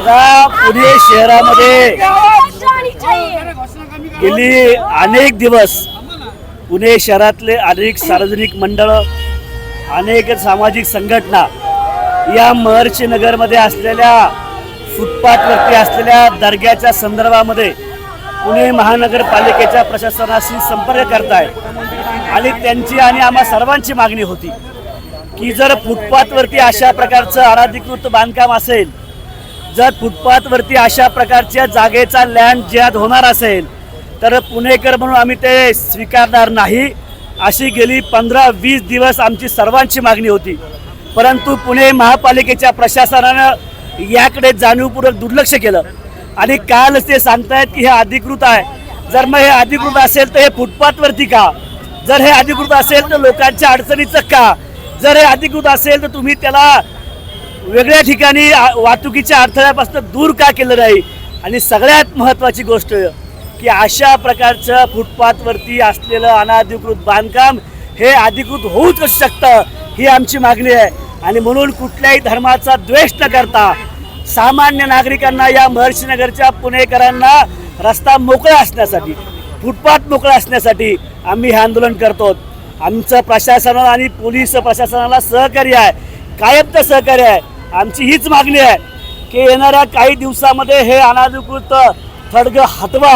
बघा पुणे शहरामध्ये गेली अनेक दिवस पुणे शहरातले अनेक सार्वजनिक मंडळ अनेक सामाजिक संघटना या महर्षी नगरमध्ये असलेल्या फुटपाथवरती असलेल्या दर्ग्याच्या संदर्भामध्ये पुणे महानगरपालिकेच्या प्रशासनाशी संपर्क करतायत आणि त्यांची आणि आम्हा सर्वांची मागणी होती की जर फुटपाथवरती अशा प्रकारचं अनाधिकृत बांधकाम असेल जर फुटपाथवरती अशा प्रकारच्या जागेचा लँड ज्यात होणार असेल तर पुणेकर म्हणून आम्ही ते स्वीकारणार नाही. अशी गेली पंधरा वीस दिवस आमची सर्वांची मागणी होती. परंतु पुणे महापालिकेच्या प्रशासनानं याकडे जाणीवपूर्वक दुर्लक्ष केलं. आणि कालच ते सांगतायत की हे अधिकृत आहे. जर मग हे अधिकृत असेल तर हे फुटपाथवरती का? जर हे अधिकृत असेल तर लोकांच्या अडचणीचं का? जर हे अधिकृत असेल तर तुम्ही त्याला वेगळ्या ठिकाणी आ- वाहतुकीच्या अडथळ्यापासून दूर का केलं नाही? आणि सगळ्यात महत्त्वाची गोष्ट की अशा प्रकारचं फुटपाथवरती असलेलं अनाधिकृत बांधकाम हे अधिकृत होऊच कसं शकतं ही आमची मागणी आहे. आणि म्हणून कुठल्याही धर्माचा द्वेष न करता सामान्य नागरिकांना या महर्षीनगरच्या पुणेकरांना रस्ता मोकळा असण्यासाठी फुटपाथ मोकळा असण्यासाठी आम्ही हे आंदोलन करतो. आमचं प्रशासनाला आणि पोलीस प्रशासनाला सहकार्य आहे कायमचं सहकार्य आहे. आमची हीच मागणी आहे की येणाऱ्या काही दिवसामध्ये हे अनाधिकृत थडग हटवा.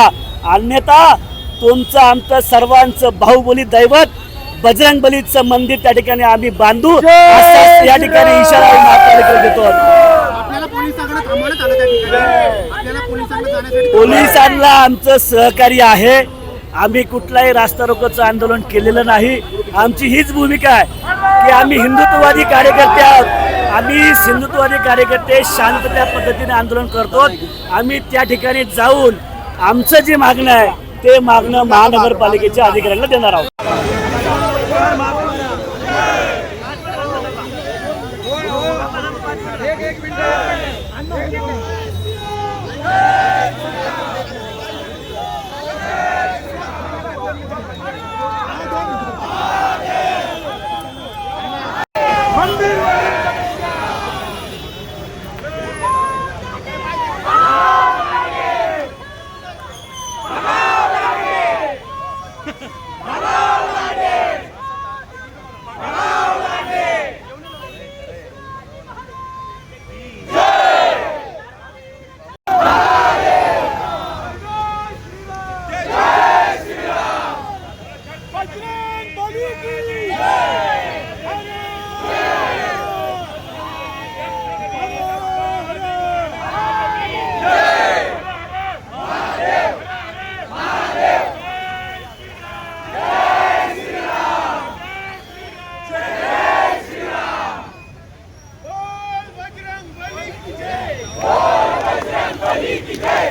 अन्यथा तुमचं आमचं सर्वांचं बाहुबली दैवत बजरंग बलीचं मंदिर त्या ठिकाणी आम्ही बांधू. असा या ठिकाणी इशारा महापालिकेला देतो आपल्याला पोलिसांकडे थांबवण्यात आलं त्या ठिकाणी. आपल्याला पोलिसांकडे जाण्यासाठी पोलिसांना आमचं सहकार्य आहे. आम्ही कुठलाही रास्ता रोकोचं आंदोलन केलेलं नाही. आमची हीच भूमिका आहे की आम्ही हिंदुत्ववादी कार्यकर्ते आहोत. आम्ही सिंधुत्ववादी कार्यकर्ते शांतत्या पद्धतीने आंदोलन करतो. आम्ही त्या ठिकाणी जाऊन आमचं जे मागणं आहे ते मागणं महानगरपालिकेच्या अधिकाऱ्यांना देणार आहोत. बली की जय